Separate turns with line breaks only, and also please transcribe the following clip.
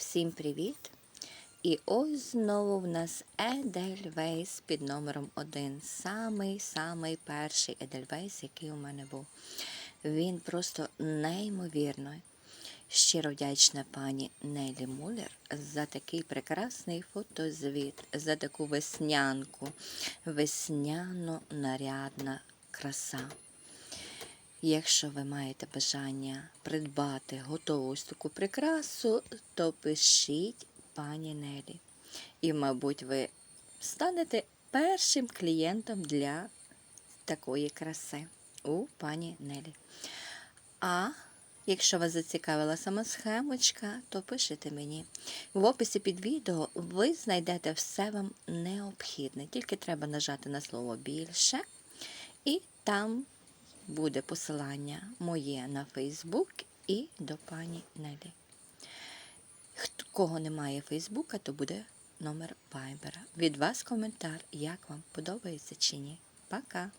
Всім привіт! І ось знову в нас Едельвейс під номером 1. Самий-самий перший Едельвейс, який у мене був. Він просто неймовірний. Щиро вдячна пані Нелі Муллер за такий прекрасний фотозвіт, за таку веснянку, весняно-нарядна краса. Якщо ви маєте бажання придбати готову таку прикрасу, то пишіть пані Нелі. І, мабуть, ви станете першим клієнтом для такої краси у пані Нелі. А якщо вас зацікавила сама схемочка, то пишіть мені. В описі під відео ви знайдете все вам необхідне. Тільки треба нажати на слово більше, і там буде посилання моє на Фейсбук і до пані Нелі. Кого немає Фейсбука, то буде номер Вайбера. Від вас коментар, як вам подобається чи ні. Пока!